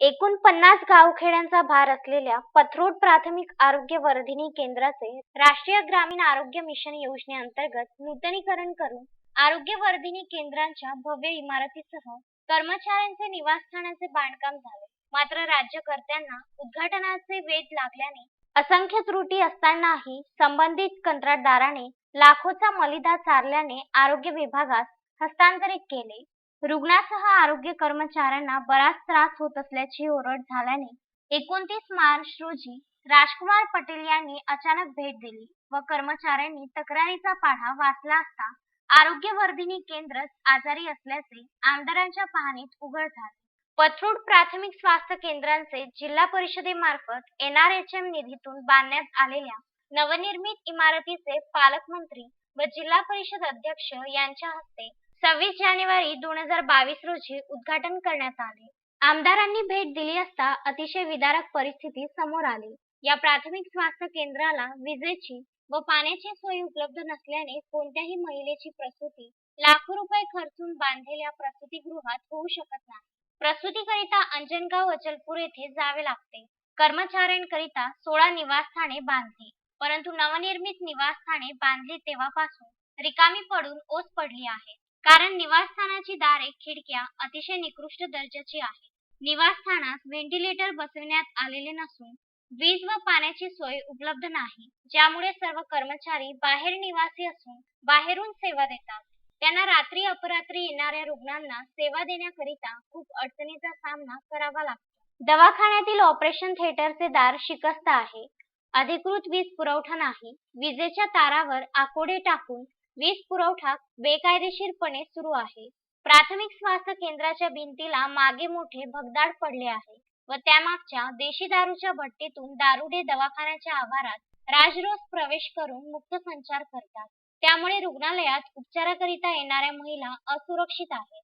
एकूण पन्नास गावखेड्यांचा भार असलेल्या पथरोड प्राथमिक आरोग्य वर्धिनी केंद्राचे राष्ट्रीय ग्रामीण आरोग्य मिशन योजनेअंतर्गत नूतनीकरण करून आरोग्य वर्धिनी केंद्रांच्या भव्य इमारतीसह कर्मचाऱ्यांचे निवासस्थानाचे बांधकाम झाले. मात्र राज्यकर्त्यांना उद्घाटनाचे वेध लागल्याने असंख्य त्रुटी असतानाही संबंधित कंत्राटदाराने लाखोचा मलिदा चारल्याने आरोग्य विभागास हस्तांतरित केले. रुग्णासह आरोग्य कर्मचाऱ्यांना बराच त्रास होत असल्याची ओरड झाल्याने एकोणतीस मार्च रोजी राजकुमार पटेल यांनी अचानक भेट दिली व कर्मचाऱ्यांनी तक्रारीचा पाढा वाचला असता आरोग्य वर्धिनी केंद्र आजारी असल्याचे आमदारांच्या पाहणीत उघड झाले. पथरूड प्राथमिक स्वास्थ्य केंद्रांचे जिल्हा परिषदेमार्फत एनआरएचएम निधीतून बांधण्यात आलेल्या नवनिर्मित इमारतीचे पालकमंत्री व जिल्हा परिषद अध्यक्ष यांच्या हस्ते सव्वीस जानेवारी दोन हजार बावीस रोजी उद्घाटन करण्यात आले. आमदारांनी भेट दिली असता अतिशय विदारक परिस्थिती समोर आली. या प्राथमिक स्वास्थ्य केंद्राला विजेची व पाण्याची सोय उपलब्ध नसल्याने कोणत्याही महिलेची प्रसूती लाखो रुपये खर्चून बांधलेल्या प्रसूतीगृहात होऊ शकत नाही. प्रसूतीकरिता अंजनगाव अचलपूर येथे जावे लागते. कर्मचाऱ्यांकरिता सोळा निवासस्थाने बांधली. परंतु नवनिर्मित निवासस्थाने बांधली तेव्हापासून रिकामी पडून ओस पडली आहे. कारण निवासस्थानाची दारे खिडक्या अतिशय निकृष्ट दर्जाची आहेत. निवासस्थानात व्हेंटिलेटर बसविण्यात आलेले नसून वीज व पाण्याची सोय उपलब्ध नाही ज्यामुळे सर्व कर्मचारी बाहेर निवासी असून बाहेरून सेवा देतात. त्यांना रात्री अपरात्री येणाऱ्या रुग्णांना सेवा देण्याकरिता खूप अडचणीचा सामना करावा लागतो. दवाखान्यातील ऑपरेशन थिएटरचे दार शिकस्त आहे. अधिकृत वीज पुरवठा नाही. विजेच्या तारावर आकोडे टाकून वीज पुरवठा बेकायदेशीरपणे सुरू आहे. प्राथमिक स्वास्थ्य केंद्राच्या भिंतीला मागे मोठे भगदाड पडले आहे व त्यामागच्या देशी दारूच्या भट्टीतून दारुडे दवाखान्याच्या आवारात राजरोस प्रवेश करून मुक्त संचार करतात. त्यामुळे रुग्णालयात उपचाराकरिता येणाऱ्या महिला असुरक्षित आहेत.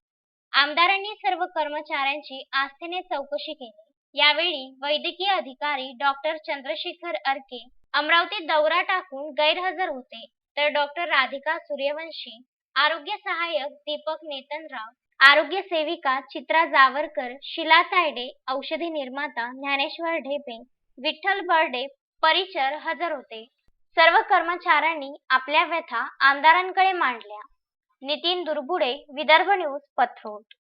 आमदारांनी सर्व कर्मचाऱ्यांची आस्थेने चौकशी केली. यावेळी वैद्यकीय अधिकारी डॉक्टर चंद्रशेखर अर्के अमरावतीत दौरा टाकून गैरहजर होते. तर डॉक्टर राधिका सूर्यवंशी आरोग्य सहाय्यक दीपक नेतनराव आरोग्य सेविका चित्रा जावरकर शिला तायडे औषधी निर्माता ज्ञानेश्वर ढेपे विठ्ठल बर्डे परिचर हजर होते. सर्व कर्मचाऱ्यांनी आपल्या व्यथा आमदारांकडे मांडल्या. नितीन दुर्बुडे विदर्भ न्यूज पथरोट.